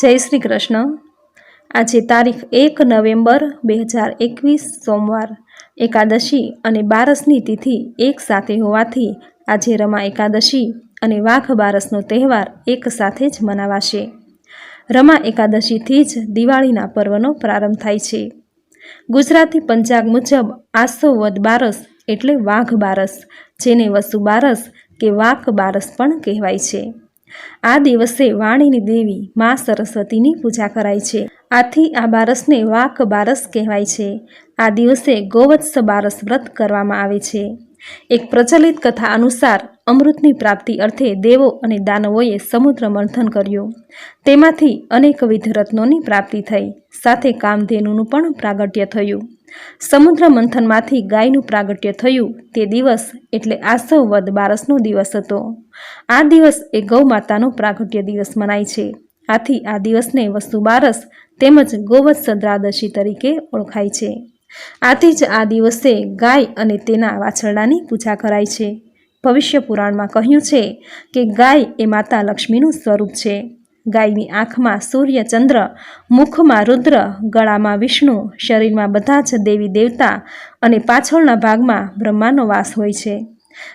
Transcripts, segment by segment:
જય શ્રી કૃષ્ણ. આજે તારીખ એક નવેમ્બર બે હજાર એકવીસ સોમવાર. એકાદશી અને બારસની તિથિ એક સાથે હોવાથી આજે રમા એકાદશી અને વાઘ બારસનો તહેવાર એક સાથે જ મનાવાશે. રમા એકાદશીથી જ દિવાળીના પર્વનો પ્રારંભ થાય છે. ગુજરાતી પંચાગ મુજબ આસો વદ બારસ એટલે વાઘ બારસ, જેને વસુ બારસ કે વાઘ બારસ પણ કહેવાય છે. આ દિવસે વાણીની દેવી મા સરસ્વતીની પૂજા કરાય છે. આથી આ બારસને વાક બારસ કહેવાય છે. આ દિવસે ગોવત્સ બારસ વ્રત કરવામાં આવે છે. એક પ્રચલિત કથા અનુસાર અમૃતની પ્રાપ્તિ અર્થે દેવો અને દાનવોએ સમુદ્ર મંથન કર્યું. તેમાંથી અનેકવિધ રત્નોની પ્રાપ્તિ થઈ. સાથે કામધેનુનું પણ પ્રાગટ્ય થયું. સમુદ્ર મંથનમાંથી ગાયનું પ્રાગટ્ય થયું તે દિવસ એટલે આસવ બારસનો દિવસ હતો. આ દિવસ એ ગૌ માતાનો પ્રાગટ્ય દિવસ મનાય છે. આથી આ દિવસને વસ્તુ બારસ તેમજ ગોવત સદ્રાદશી તરીકે ઓળખાય છે. આથી જ આ દિવસે ગાય અને તેના વાછરડાની પૂજા કરાય છે. ભવિષ્ય પુરાણમાં કહ્યું છે કે ગાય એ માતા લક્ષ્મીનું સ્વરૂપ છે. ગાયની આંખમાં સૂર્ય ચંદ્ર, મુખમાં રુદ્ર, ગળામાં વિષ્ણુ, શરીરમાં બધા જ દેવી દેવતા અને પાછળના ભાગમાં બ્રહ્માનો વાસ હોય છે.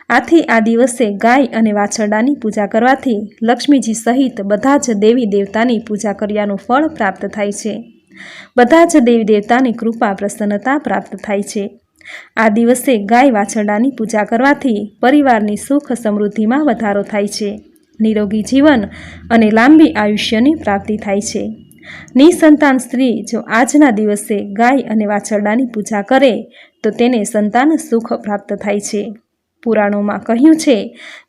આથી આ દિવસે ગાય અને વાછરડાની પૂજા કરવાથી લક્ષ્મીજી સહિત બધા જ દેવી દેવતાની પૂજા કર્યાનું ફળ પ્રાપ્ત થાય છે. બધા જ દેવી દેવતાની કૃપા પ્રસન્નતા પ્રાપ્ત થાય છે. આ દિવસે ગાય વાછરડાની પૂજા કરવાથી પરિવારની સુખ સમૃદ્ધિમાં વધારો થાય છે. નિરોગી જીવન અને લાંબી આયુષ્યની પ્રાપ્તિ થાય છે. નિસંતાન સ્ત્રી જો આજના દિવસે ગાય અને વાછરડાની પૂજા કરે, તો તેને સંતાન સુખ પ્રાપ્ત થાય છે. પુરાણોમાં કહ્યું છે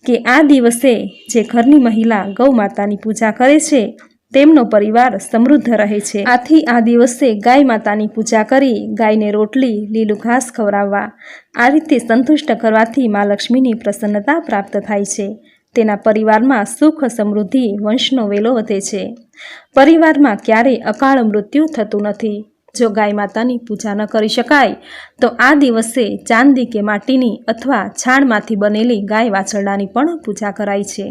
કે આ દિવસે જે ઘરની મહિલા ગૌ માતાની પૂજા કરે છે, તેમનો પરિવાર સમૃદ્ધ રહે છે. આથી આ દિવસે ગાય માતાની પૂજા કરી ગાયને રોટલી, લીલું ઘાસ ખવડાવવા, આ રીતે સંતુષ્ટ કરવાથી મા લક્ષ્મીની પ્રસન્નતા પ્રાપ્ત થાય છે. તેના પરિવારમાં સુખ સમૃદ્ધિ વંશનો વેલો વધે છે. પરિવારમાં ક્યારેય અકાળ મૃત્યુ થતું નથી. જો ગાય માતાની પૂજા ન કરી શકાય, તો આ દિવસે ચાંદી કે માટીની અથવા છાણમાંથી બનેલી ગાય વાછરડાની પણ પૂજા કરાય છે.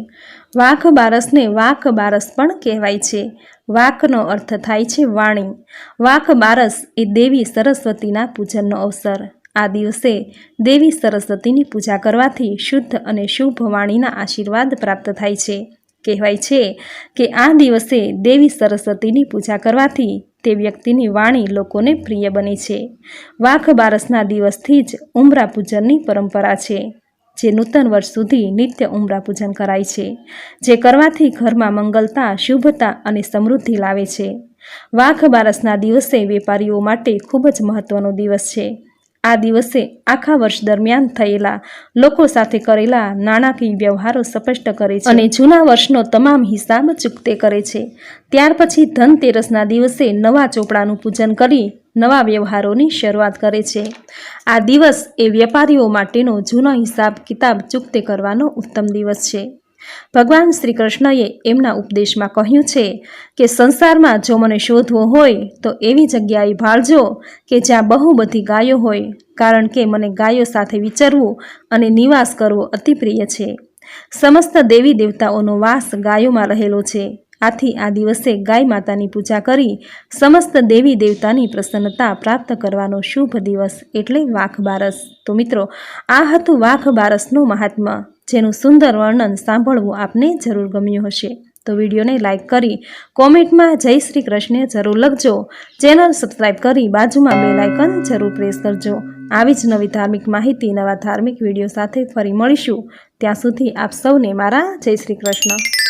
વાઘ બારસને વાઘ બારસ પણ કહેવાય છે. વાઘનો અર્થ થાય છે વાણી. વાઘ બારસ એ દેવી સરસ્વતીના પૂજનનો અવસર. આ દિવસે દેવી સરસ્વતીની પૂજા કરવાથી શુદ્ધ અને શુભ વાણીના આશીર્વાદ પ્રાપ્ત થાય છે. કહેવાય છે કે આ દિવસે દેવી સરસ્વતીની પૂજા કરવાથી તે વ્યક્તિની વાણી લોકોને પ્રિય બની છે. વાઘ બારસના દિવસથી જ ઉમરા પૂજનની પરંપરા છે, જે નૂતન વર્ષ સુધી નિત્ય ઉમરા પૂજન કરાય છે, જે કરવાથી ઘરમાં મંગલતા, શુભતા અને સમૃદ્ધિ લાવે છે. વાઘ બારસના દિવસે વેપારીઓ માટે ખૂબ જ મહત્વનો દિવસ છે. આ દિવસે આખા વર્ષ દરમિયાન થયેલા લોકો સાથે કરેલા નાણાકીય વ્યવહારો સ્પષ્ટ કરે છે અને જૂના વર્ષનો તમામ હિસાબ ચૂકતે કરે છે. ત્યાર પછી ધનતેરસના દિવસે નવા ચોપડાનું પૂજન કરી નવા વ્યવહારોની શરૂઆત કરે છે. આ દિવસ એ વેપારીઓ માટેનો જૂનો હિસાબ કિતાબ ચૂકતે કરવાનો ઉત્તમ દિવસ છે. ભગવાન શ્રી કૃષ્ણએ એમના ઉપદેશમાં કહ્યું છે કે સંસારમાં જો મને શોધવો હોય, તો એવી જગ્યાએ ભાળજો કે જ્યાં બહુ બધી ગાયો હોય, કારણ કે મને ગાયો સાથે વિચરવું અને નિવાસ કરવો અતિ પ્રિય છે. સમસ્ત દેવી દેવતાઓનો વાસ ગાયોમાં રહેલો છે. આથી આ દિવસે ગાય માતાની પૂજા કરી સમસ્ત દેવી દેવતાની પ્રસન્નતા પ્રાપ્ત કરવાનો શુભ દિવસ એટલે વાઘ બારસ તો મિત્રો, આ હતું વાઘ બારસનું મહાત્મા જેનું સુંદર વર્ણન સાંભળવું આપને જરૂર ગમ્યું હશે. તો વિડીયોને લાઇક કરી કોમેન્ટમાં જય શ્રી કૃષ્ણ જરૂર લખજો. ચેનલ સબસ્ક્રાઈબ કરી બાજુમાં બે લાઇકન જરૂર પ્રેસ કરજો. આવી જ નવી ધાર્મિક માહિતી, નવા ધાર્મિક વીડિયો સાથે ફરી મળીશું. ત્યાં સુધી આપ સૌને મારા જય શ્રી કૃષ્ણ.